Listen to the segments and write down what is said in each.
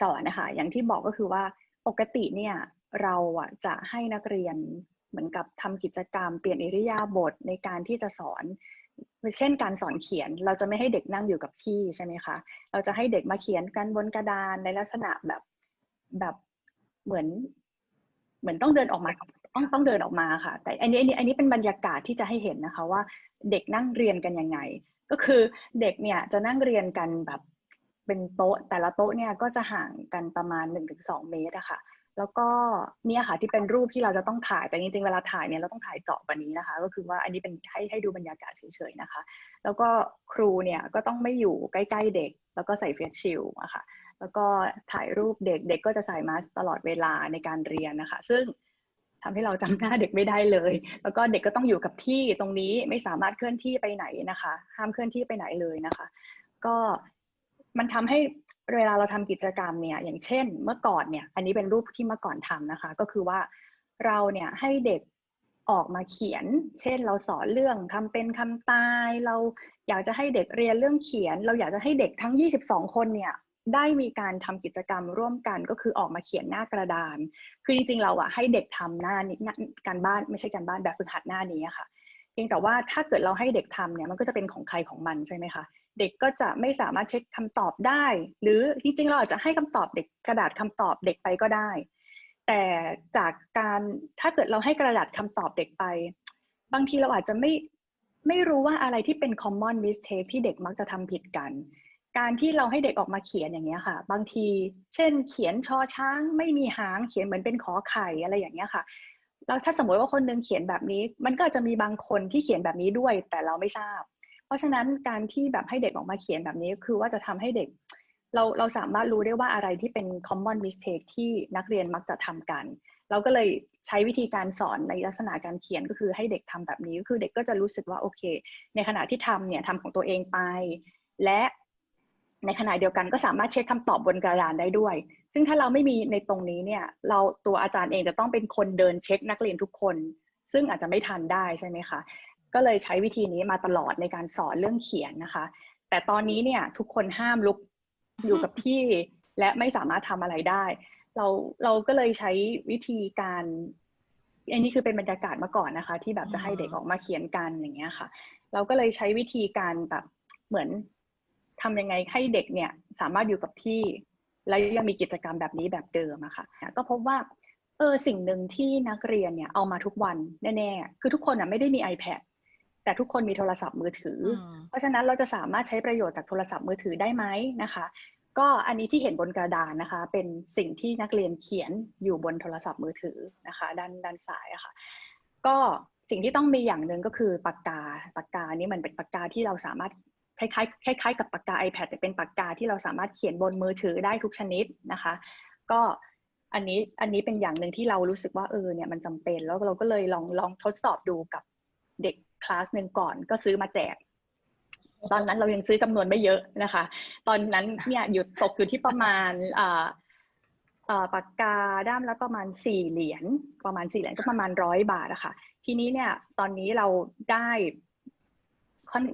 สอนนะคะอย่างที่บอกก็คือว่าปกติเนี่ยเราอะจะให้นักเรียนเหมือนกับทำกิจกรรมเปลี่ยนอิริยาบถในการที่จะสอน เช่นการสอนเขียน เราจะไม่ให้เด็กนั่งอยู่กับที่ใช่ไหมคะเราจะให้เด็กมาเขียนกันบนกระดานในลักษณะแบบแบบเหมือน เหมือนต้องเดินออกมาต้องต้องเดินออกมาค่ะ แต่อันนี้อันนี้อันนี้เป็นบรรยากาศที่จะให้เห็นนะคะว่าเด็กนั่งเรียนกันยังไง ก็คือเด็กเนี่ยจะนั่งเรียนกันแบบ เป็นโต๊ะแต่ละโต๊ะเนี่ยก็จะห่างกันประมาณ 1-2 เมตรอะค่ะแล้วก็เนี่ยค่ะที่เป็นรูปที่เราจะต้องถ่ายแต่จริงๆเวลาถ่ายเนี่ยเราต้องถ่ายเจาะกว่านี้นะคะ ก็คือว่าอันนี้เป็นให้ให้ดูบรรยากาศเฉยๆนะคะ แล้วก็ครูเนี่ยก็ต้องไม่อยู่ใกล้ๆเด็ก แล้วก็ใส่เฟซชิลอะค่ะแล้วก็ถ่ายรูปเด็กเด็กก็จะใส่มาสตลอดเวลาในการเรียนนะคะ ซึ่งทำให้เราจำหน้าเด็กไม่ได้เลย แล้วก็เด็กก็ต้องอยู่กับที่ตรงนี้ไม่สามารถเคลื่อนที่ไปไหนนะคะ ห้ามเคลื่อนที่ไปไหนเลยนะคะ ก็ มันทำให้เวลาเราทำกิจกรรมเนี่ยอย่างเช่น เมื่อก่อนเนี่ยอันนี้เป็นรูปที่เมื่อก่อนทำนะคะ ก็คือว่าเราเนี่ยให้เด็กออกมาเขียน เช่น เราสอนเรื่องคำเป็นคำตาย เราอยากจะให้เด็กเรียนเรื่องเขียน เราอยากจะให้เด็กทั้ง 22 คนเนี่ยได้มีการทำกิจกรรมร่วมกันก็คือออกมาเขียนหน้ากระดาน คือจริงๆเราอะให้เด็กทำหน้านี้การบ้านไม่ใช่การบ้านแบบฝึกหัดหน้านี้ค่ะเพียงแต่ว่าถ้าเกิดเราให้เด็กทำเนี่ยมันก็จะเป็นของใครของมันใช่ไหมคะ เด็กก็จะไม่สามารถเช็คคำตอบได้ หรือจริงๆเราอาจจะให้คำตอบเด็กกระดาษคำตอบเด็กไปก็ได้ แต่จากการถ้าเกิดเราให้กระดาษคำตอบเด็กไป บางทีเราอาจจะไม่ไม่รู้ว่าอะไรที่เป็น common mistake ที่เด็กมักจะทำผิดกัน การที่เราให้เด็กออกมาเขียนอย่างเงี้ยค่ะ บางที เช่น เขียนชอช้างไม่มีหางเขียนเหมือนเป็นขอไข่อะไรอย่างเงี้ยค่ะแล้วถ้าสมมติว่าคนนึงเขียนแบบนี้ มันก็จะมีบางคนที่เขียนแบบนี้ด้วย แต่เราไม่ทราบ เพราะฉะนั้นการที่แบบให้เด็กออกมาเขียนแบบนี้คือว่าจะทำให้เด็ก เราเราสามารถรู้ได้ว่าอะไรที่เป็น common mistake ที่นักเรียนมักจะทำกัน เราก็เลยใช้วิธีการสอนในลักษณะการเขียนก็คือให้เด็กทำแบบนี้ก็คือเด็กก็จะรู้สึกว่าโอเค ในขณะที่ทำเนี่ยทำของตัวเองไป และในขณะเดียวกันก็สามารถเช็คคำตอบบนกระดานได้ด้วย ซึ่งถ้าเราไม่มีในตรงนี้เนี่ย เราตัวอาจารย์เองจะต้องเป็นคนเดินเช็คนักเรียนทุกคน ซึ่งอาจจะไม่ทันได้ใช่ไหมคะ ก็เลยใช้วิธีนี้มาตลอดในการสอนเรื่องเขียนนะคะ แต่ตอนนี้เนี่ยทุกคนห้ามลุกอยู่กับที่ และไม่สามารถทำอะไรได้ เราเราก็เลยใช้วิธีการอันนี้คือเป็นบรรยากาศมาก่อนนะคะ ที่แบบจะให้เด็กออกมาเขียนกันอย่างเงี้ยค่ะ เราก็เลยใช้วิธีการแบบเหมือนทำยังไงให้เด็กเนี่ยสามารถอยู่กับที่ และยังมีกิจกรรมแบบนี้แบบเดิมอะค่ะ ก็พบว่าเออสิ่งหนึ่งที่นักเรียนเนี่ยเอามาทุกวันแน่ๆคือทุกคนอะไม่ได้มี iPad แต่ทุกคนมีโทรศัพท์มือถือ เพราะฉะนั้นเราจะสามารถใช้ประโยชน์จากโทรศัพท์มือถือได้ไหมนะคะ ก็อันนี้ที่เห็นบนกระดานนะคะ เป็นสิ่งที่นักเรียนเขียนอยู่บนโทรศัพท์มือถือนะคะ ด้านด้านซ้ายอะคะ่ะ ก็สิ่งที่ต้องมีอย่างหนึ่งก็คือปากกาปากกานี้มันเป็นปากกาที่เราสามารถคล้ายๆคล้ายๆกับปากกา iPad แต่เป็นปากกาที่เราสามารถเขียนบนมือถือได้ทุกชนิดนะคะ ก็อันนี้อันนี้เป็นอย่างหนึ่งที่เรารู้สึกว่าเออเนี่ยมันจำเป็นแล้วเราก็เลยลองลองทดสอบดูกับเด็ก คลาสหนึ่งก่อนก็ซื้อมาแจก ตอนนั้นเรายังซื้อจำนวนไม่เยอะนะคะ ตอนนั้นเนี่ยหยุดตกอยู่ที่ประมาณปากกาด้ามละประมาณสี่เหรียญประมาณสี่เหรียญก็ประมาณร้อยบาทอะคะ่ะ ทีนี้เนี่ยตอนนี้เราได้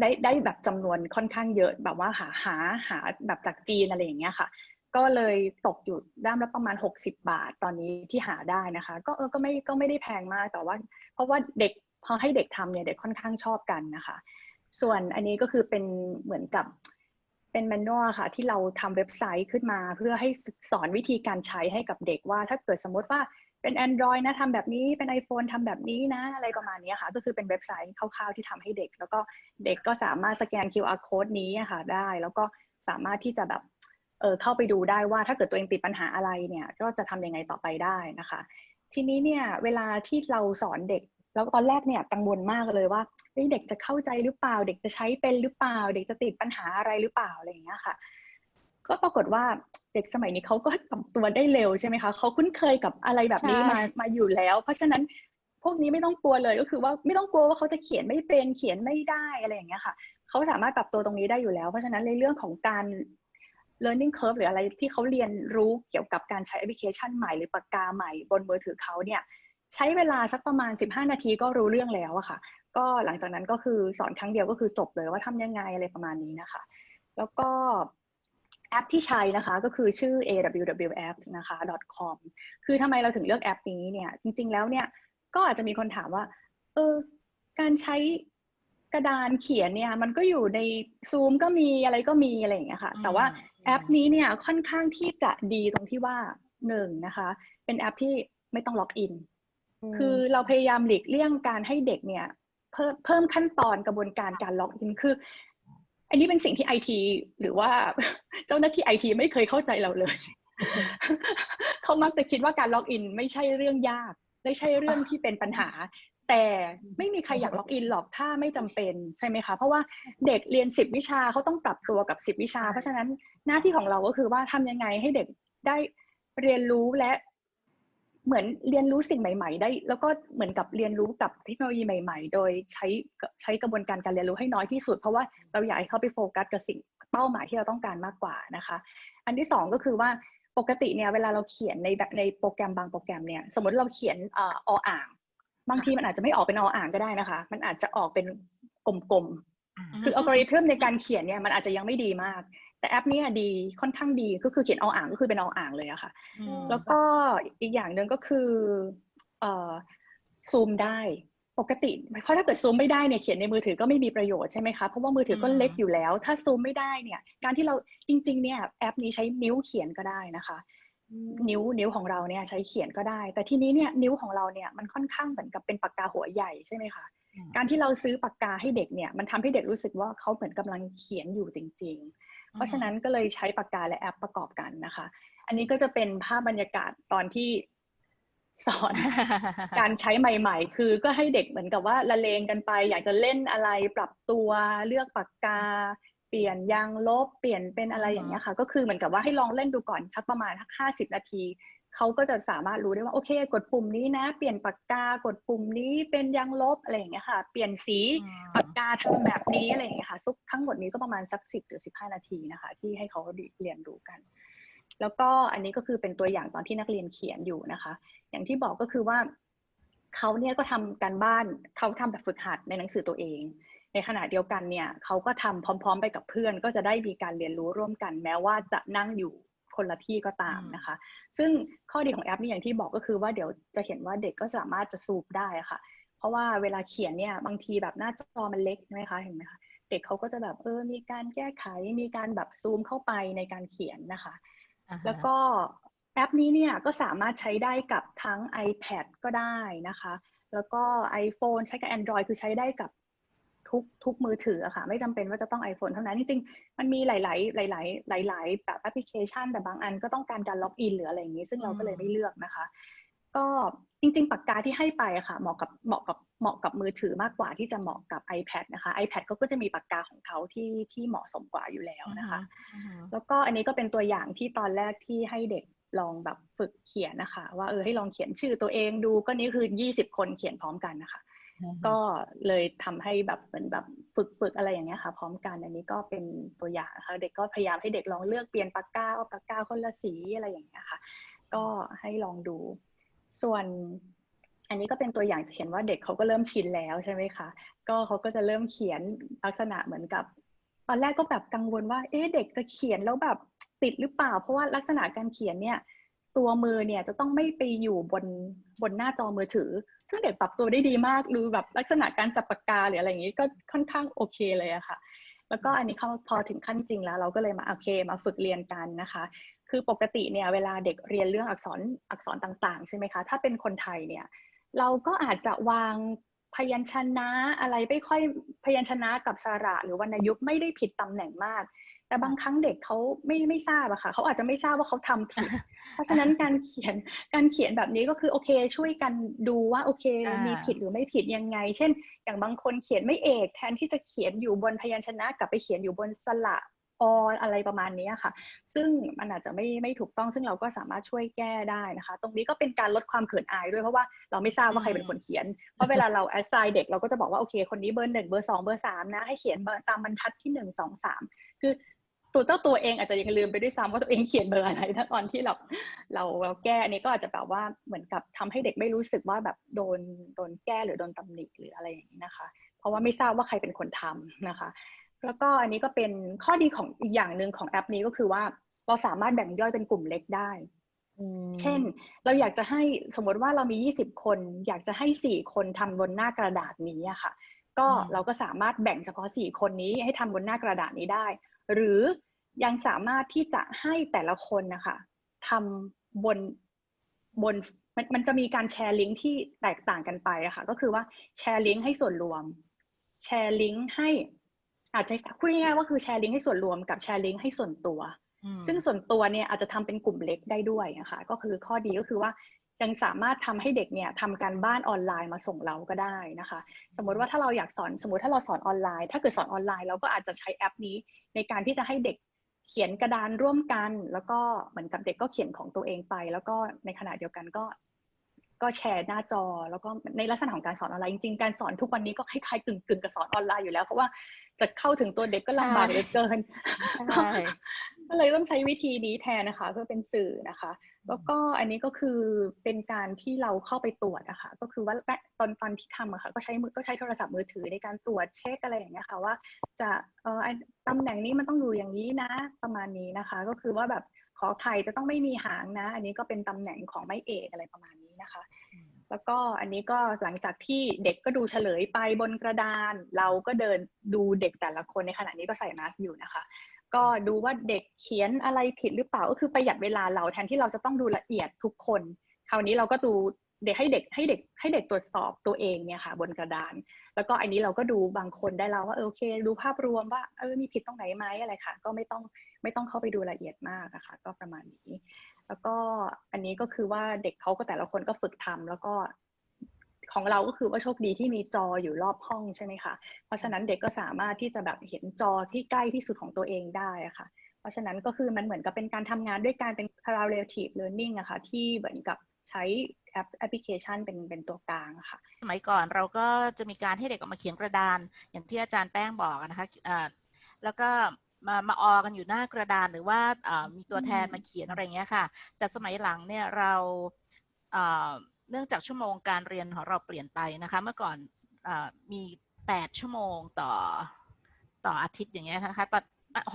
ได้ได้แบบจำนวนค่อนข้างเยอะแบบว่าหาหาหาแบบจากจีนอะไรอย่างเงี้ยค่ะ ก็เลยตกอยู่ด้ามละประมาณ 60 บาทตอนนี้ที่หาได้นะคะ ก็เออก็ไม่ก็ไม่ได้แพงมากแต่ว่า เพราะว่าเด็ก พอให้เด็กทำเนี่ยเด็กค่อนข้างชอบกันนะคะ ส่วนอันนี้ก็คือเป็นเหมือนกับเป็นแมนนวลค่ะ ที่เราทำเว็บไซต์ขึ้นมา เพื่อให้สอนวิธีการใช้ให้กับเด็กว่า ถ้าเกิดสมมติว่าเป็น Android นะทำแบบนี้เป็น iPhone ทำแบบนี้นะ อะไรประมาณนี้ค่ะ ก็คือเป็นเว็บไซต์คร่าวๆที่ทำให้เด็ก แล้วก็เด็กก็สามารถสแกน QR code นี้ค่ะได้ แล้วก็สามารถที่จะแบบเออเข้าไปดูได้ว่าถ้าเกิดตัวเองติดปัญหาอะไรเนี่ย ก็จะทำยังไงต่อไปได้นะคะ ทีนี้เนี่ยเวลาที่เราสอนเด็ก แล้วตอนแรกเนี่ยกังวลมากเลยว่าเด็กจะเข้าใจหรือเปล่า เด็กจะใช้เป็นหรือเปล่า เด็กจะติดปัญหาอะไรหรือเปล่าอะไรอย่างเงี้ยค่ะ ก็ปรากฏว่าเด็กสมัยนี้เขาก็ปรับตัวได้เร็วใช่ไหมคะเขาคุ้นเคยกับอะไรแบบนี้มามาอยู่แล้ว เพราะฉะนั้นพวกนี้ไม่ต้องกลัวเลยก็คือว่าไม่ต้องกลัวว่าเขาจะเขียนไม่เป็นเขียนไม่ได้อะไรอย่างเงี้ยค่ะเขาสามารถปรับตัวตรงนี้ได้อยู่แล้ว เพราะฉะนั้นในเรื่องของการ learning curve หรืออะไรที่เขาเรียนรู้เกี่ยวกับการใช้แอปพลิเคชันใหม่หรือปากกาใหม่บนมือถือเขาเนี่ย ใช้เวลาสักประมาณ 15 นาทีก็รู้เรื่องแล้วอะค่ะ ก็หลังจากนั้นก็คือสอนครั้งเดียวก็คือจบเลยว่าทำยังไงอะไรประมาณนี้นะคะ แล้วก็แอปที่ใช้นะคะก็คือชื่อ awwf นะคะ .com คือทำไมเราถึงเลือกแอปนี้เนี่ย จริง ๆ แล้วเนี่ยก็อาจจะมีคนถามว่า เออ การใช้กระดานเขียนเนี่ย มันก็อยู่ในซูมก็มีอะไรก็มีอะไรอย่างเงี้ยค่ะ แต่ว่าแอปนี้เนี่ยค่อนข้างที่จะดีตรงที่ว่าหนึ่งนะคะ เป็นแอปที่ไม่ต้องล็อกอิน คือเราพยายามหลีกเลี่ยงการให้เด็กเนี่ยเพิ่มเพิ่มขั้นตอนกระบวนการการล็อกอินคือ อันนี้เป็นสิ่งที่ไอทีหรือว่าเจ้าหน้าที่ไอทีไม่เคยเข้าใจเราเลย เขามักจะคิดว่าการล็อกอินไม่ใช่เรื่องยาก ไม่ใช่เรื่องที่เป็นปัญหา แต่ไม่มีใครอยากล็อกอินหรอกถ้าไม่จำเป็นใช่ไหมคะ เพราะว่าเด็กเรียนสิบวิชาเขาต้องปรับตัวกับสิบวิชา เพราะฉะนั้นหน้าที่ของเราก็คือว่าทำยังไงให้เด็กได้เรียนรู้และ เหมือนเรียนรู้สิ่งใหม่ ๆ ได้ แล้วก็เหมือนกับเรียนรู้กับเทคโนโลยีใหม่ ๆ โดยใช้ใช้กระบวนการการเรียนรู้ให้น้อยที่สุด เพราะว่าเราอยากให้เขาไปโฟกัสกับสิ่งเป้าหมายที่เราต้องการมากกว่านะคะ อันที่สองก็คือว่าปกติเนี่ยเวลาเราเขียนในแบบในโปรแกรมบางโปรแกรมเนี่ยสมมติเราเขียนออ่าง บางทีมันอาจจะไม่ออกเป็นออ่างก็ได้นะคะ มันอาจจะออกเป็นกลมๆคืออัลกอริทึมในการเขียนเนี่ยมันอาจจะยังไม่ดีมาก แต่แอปนี้ดีค่อนข้างดีก็คือเขียนออ่างก็คือเป็นออ่างเลยอะค่ะ แล้วก็อีกอย่างหนึ่งก็คือซูมได้ปกติเพราะถ้าเกิดซูมไม่ได้เนี่ยเขียนในมือถือก็ไม่มีประโยชน์ใช่ไหมคะเพราะว่ามือถือก็เล็กอยู่แล้ว ถ้าซูมไม่ได้เนี่ย การที่เราจริง ๆ เนี่ยแอปนี้ใช้นิ้วเขียนก็ได้นะคะ นิ้วนิ้วของเราเนี่ยใช้เขียนก็ได้ แต่ทีนี้เนี่ยนิ้วของเราเนี่ยมันค่อนข้างเหมือนกับเป็นปากกาหัวใหญ่ใช่ไหมคะการที่เราซื้อปากกาให้เด็กเนี่ยมันทำให้เด็กรู้สึกว่าเขาเหมือนกำลังเขียนอยู่จริง ๆ เพราะฉะนั้นก็เลยใช้ปากกาและแอปประกอบกันนะคะ อันนี้ก็จะเป็นภาพบรรยากาศตอนที่สอนการใช้ใหม่ ๆ คือก็ให้เด็กเหมือนกับว่าละเลงกันไป อยากจะเล่นอะไรปรับตัวเลือกปากกา เปลี่ยนยางลบเปลี่ยนเป็นอะไรอย่างเงี้ยค่ะ ก็คือเหมือนกับว่าให้ลองเล่นดูก่อนสักประมาณทักห้าสิบนาที เขาก็จะสามารถรู้ได้ว่าโอเค กดปุ่มนี้นะ เปลี่ยนปากกากดปุ่มนี้เป็นยางลบอะไรอย่างเงี้ยค่ะ เปลี่ยนสีปากกาทำแบบนี้อะไรอย่างเงี้ยค่ะซุกทั้งหมดนี้ก็ประมาณสักสิบหรือสิบห้านาทีนะคะ ที่ให้เขาเรียนรู้กัน แล้วก็อันนี้ก็คือเป็นตัวอย่างตอนที่นักเรียนเขียนอยู่นะคะ อย่างที่บอกก็คือว่าเขาเนี่ยก็ทำการบ้านเขาทำแบบฝึกหัดในหนังสือตัวเอง ในขณะเดียวกันเนี่ยเขาก็ทำพร้อม ๆ ไปกับเพื่อน ก็จะได้มีการเรียนรู้ร่วมกัน แม้ว่าจะนั่งอยู่ คนละที่ก็ตามนะคะ ซึ่งข้อดีของแอปนี้อย่างที่บอกก็คือว่าเดี๋ยวจะเห็นว่าเด็กก็สามารถจะซูมได้ค่ะ เพราะว่าเวลาเขียนเนี่ยบางทีแบบหน้าจอมันเล็กใช่ไหมคะเห็นไหมคะเด็กเขาก็จะแบบเออมีการแก้ไขมีการแบบซูมเข้าไปในการเขียนนะคะ แล้วก็แอปนี้เนี่ยก็สามารถใช้ได้กับทั้ง iPad ก็ได้นะคะ แล้วก็ iPhone ใช้กับ Android คือใช้ได้กับ ทุกทุกมือถืออะค่ะ ไม่จำเป็นว่าจะต้อง iPhone เท่านั้นจริงๆมันมีหลาย ๆ หลาย ๆ หลาย ๆ แบบแอปพลิเคชัน แต่บางอันก็ต้องการการล็อกอินหรืออะไรอย่างนี้ ซึ่งเราก็เลยไม่เลือกนะคะ ก็จริง ๆ ปากกาที่ให้ไปอะค่ะเหมาะกับเหมาะกับเหมาะกับมือถือมากกว่าที่จะเหมาะกับ iPad นะคะ iPad ก็จะมีปากกาของเขาที่ที่เหมาะสมกว่าอยู่แล้วนะคะ แล้วก็อันนี้ก็เป็นตัวอย่างที่ตอนแรกที่ให้เด็กลองแบบฝึกเขียนนะคะ ว่าเออให้ลองเขียนชื่อตัวเองดูก็นี่คือ 20 คนเขียนพร้อมกันนะคะ ก็เลยทำให้แบบเหมือนแบบฝึกฝึกอะไรอย่างเงี้ยค่ะ พร้อมกันอันนี้ก็เป็นตัวอย่างนะคะเด็กก็พยายามให้เด็กลองเลือกเปลี่ยนปากกาเอาปากกาคนละสีอะไรอย่างเงี้ยค่ะ ก็ให้ลองดู ส่วนอันนี้ก็เป็นตัวอย่างจะเห็นว่าเด็กเขาก็เริ่มชินแล้วใช่ไหมคะก็เขาก็จะเริ่มเขียนลักษณะเหมือนกับ ตอนแรกก็แบบกังวลว่า เอ๊ะเด็กจะเขียนแล้วแบบติดหรือเปล่า เพราะว่าลักษณะการเขียนเนี่ย ตัวมือเนี่ยจะต้องไม่ไปอยู่บนบนหน้าจอมือถือ ซึ่งเด็กปรับตัวได้ดีมากดูแบบลักษณะการจับปากกาหรืออะไรอย่างนี้ก็ค่อนข้างโอเคเลยอะค่ะ แล้วก็อันนี้เขาพอถึงขั้นจริงแล้ว เราก็เลยมาโอเคมาฝึกเรียนกันนะคะ คือปกติเนี่ยเวลาเด็กเรียนเรื่องอักษรอักษรต่างๆ ใช่ไหมคะ ถ้าเป็นคนไทยเนี่ยเราก็อาจจะวาง พยัญชนะอะไรไม่ค่อยพยัญชนะกับสระ หรือวรรณยุกต์ไม่ได้ผิดตำแหน่งมาก แต่บางครั้งเด็กเขาไม่ไม่ทราบอะค่ะเขาอาจจะไม่ทราบว่าเขาทำผิด เพราะฉะนั้นการเขียนการเขียนแบบนี้ก็คือโอเค ช่วยกันดูว่าโอเคมีผิดหรือไม่ผิดยังไง เช่น อย่างบางคนเขียนไม่เอกแทนที่จะเขียนอยู่บนพยัญชนะกลับไปเขียนอยู่บนสระ ออะไรประมาณนี้ค่ะ ซึ่งมันอาจจะไม่ไม่ถูกต้องซึ่งเราก็สามารถช่วยแก้ได้นะคะ ตรงนี้ก็เป็นการลดความเขินอายด้วยเพราะว่าเราไม่ทราบว่าใครเป็นคนเขียน เพราะเวลาเราแอสไซน์เด็กเราก็จะบอกว่าโอเคคนนี้เบอร์หนึ่งเบอร์สองเบอร์สามนะให้เขียนตามบรรทัดที่หนึ่งสองสามคือตัวเจ้าตัวเองอาจจะยังลืมไปด้วยซ้ำว่าตัวเองเขียนเบอร์อะไรถ้าตอนที่เราเราเราแก้อันนี้ก็อาจจะแบบว่าเหมือนกับทำให้เด็กไม่รู้สึกว่าแบบโดนโดนแก้หรือโดนตำหนิหรืออะไรอย่างนี้นะคะ เพราะว่าไม่ทราบว่าใครเป็นคนทำนะคะ แล้วก็อันนี้ก็เป็นข้อดีของอีกอย่างหนึ่งของแอปนี้ก็คือว่าเราสามารถแบ่งย่อยเป็นกลุ่มเล็กได้ เช่น เราอยากจะให้สมมติว่าเรามี 20 คน อยากจะให้ 4 คนทำบนหน้ากระดาษนี้อะค่ะ ก็เราก็สามารถแบ่งเฉพาะ 4 คนนี้ให้ทำบนหน้ากระดาษนี้ได้ หรือยังสามารถที่จะให้แต่ละคนนะคะทำบนบนมันมันจะมีการแชร์ลิงก์ที่แตกต่างกันไปอะค่ะ ก็คือว่าแชร์ลิงก์ให้ส่วนรวม แชร์ลิงก์ให้ อาจจะพูดง่ายๆว่าคือแชร์ลิงก์ให้ส่วนรวมกับแชร์ลิงก์ให้ส่วนตัว ซึ่งส่วนตัวเนี่ยอาจจะทำเป็นกลุ่มเล็กได้ด้วยนะคะก็คือข้อดีก็คือว่ายังสามารถทำให้เด็กเนี่ยทำการบ้านออนไลน์มาส่งเราก็ได้นะคะ สมมติว่าถ้าเราอยากสอนสมมติถ้าเราสอนออนไลน์ ถ้าเกิดสอนออนไลน์เราก็อาจจะใช้แอปนี้ ในการที่จะให้เด็กเขียนกระดานร่วมกัน แล้วก็เหมือนกับเด็กก็เขียนของตัวเองไป แล้วก็ในขณะเดียวกันก็ ก็แชร์หน้าจอ แล้วก็ในลักษณะของการสอนออนไลน์จริงๆ การสอนทุกวันนี้ก็คล้ายๆกึ่งๆกับสอนออนไลน์อยู่แล้วเพราะว่าจะเข้าถึงตัวเด็กก็ลำบากเหลือเกินก็เลยต้องใช้วิธีนี้แทนนะคะ เพื่อเป็นสื่อนะคะ แล้วก็อันนี้ก็คือเป็นการที่เราเข้าไปตรวจนะคะก็คือว่าตอนตอนที่ทำอะค่ะก็ใช้มือก็ใช้โทรศัพท์มือถือในการตรวจเช็คอะไรอย่างเงี้ยค่ะว่าจะเอ่อตำแหน่งนี้มันต้องอยู่อย่างนี้นะประมาณนี้นะคะ ก็คือว่าแบบขอไข่จะต้องไม่มีหางนะ อันนี้ก็เป็นตำแหน่งของไม่เอกอะไรประมาณนี้นะคะ แล้วก็อันนี้ก็หลังจากที่เด็กก็ดูเฉลยไปบนกระดาน เราก็เดินดูเด็กแต่ละคนในขณะนี้ก็ใส่มาสอยู่นะคะ ก็ดูว่าเด็กเขียนอะไรผิดหรือเปล่าก็คือประหยัดเวลาเราแทนที่เราจะต้องดูละเอียดทุกคน คราวนี้เราก็ดู เด็กให้เด็กให้เด็กให้เด็กตรวจสอบตัวเองเนี่ยค่ะบนกระดาน แล้วก็อันนี้เราก็ดูบางคนได้แล้วว่าโอเคดูภาพรวมว่าเออมีผิดตรงไหนไหมอะไรค่ะ ก็ไม่ต้องไม่ต้องเข้าไปดูละเอียดมากอะค่ะ ก็ประมาณนี้ แล้วก็อันนี้ก็คือว่าเด็กเขาก็แต่ละคนก็ฝึกทำแล้วก็ของเราก็คือว่าโชคดีที่มีจออยู่รอบห้องใช่ไหมคะ เพราะฉะนั้นเด็กก็สามารถที่จะแบบเห็นจอที่ใกล้ที่สุดของตัวเองได้อะค่ะ เพราะฉะนั้นก็คือมันเหมือนกับเป็นการทำงานด้วยการเป็น parallelative learning อะค่ะที่เหมือนกับใช้ แอปแอปพลิเคชันเป็นเป็นตัวกลางค่ะ สมัยก่อนเราก็จะมีการให้เด็กออกมาเขียนกระดาน อย่างที่อาจารย์แป้งบอกนะคะแล้วก็มามาออกันอยู่หน้ากระดานหรือว่ามีตัวแทนมาเขียนอะไรเงี้ยค่ะ แต่สมัยหลังเนี่ยเราเนื่องจากชั่วโมงการเรียนของเราเปลี่ยนไปนะคะ เมื่อก่อนอมี 8 ชั่วโมงต่อต่ออาทิตย์อย่างเงี้ยนะคะ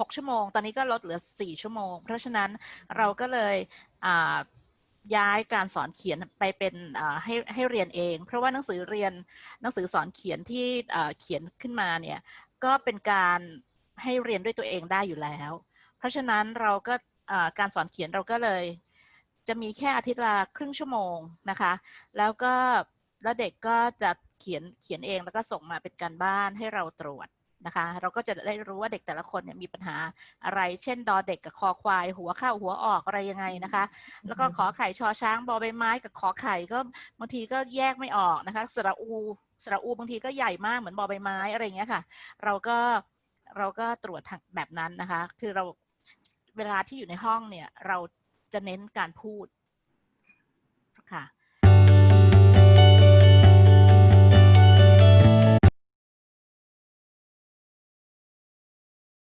หกชั่วโมง ตอนนี้ก็ลดเหลือ 4 ชั่วโมง เพราะฉะนั้นเราก็เลย ย้ายการสอนเขียนไปเป็นให้ให้เรียนเอง เพราะว่าหนังสือเรียนหนังสือสอนเขียนที่เขียนขึ้นมาเนี่ยก็เป็นการให้เรียนด้วยตัวเองได้อยู่แล้ว เพราะฉะนั้นเราก็การสอนเขียนเราก็เลย จะมีแค่อาทิตย์ละครึ่งชั่วโมงนะคะ แล้วก็แล้วเด็กก็จะเขียนเขียนเองแล้วก็ส่งมาเป็นการบ้านให้เราตรวจ นะคะ เราก็จะได้รู้ว่าเด็กแต่ละคนเนี่ยมีปัญหาอะไร เช่น ดอเด็กกับคอควาย หัวเข้าหัวออกอะไรยังไงนะคะ แล้วก็ขอไข่ชอช้างบอใบไม้กับขอไข่ก็บางทีก็แยกไม่ออกนะคะสระอูสระอูบางทีก็ใหญ่มากเหมือนบอใบไม้อะไรอย่างเงี้ยค่ะ เราก็เราก็ตรวจแบบนั้นนะคะ คือเราเวลาที่อยู่ในห้องเนี่ย เราจะเน้นการพูดค่ะ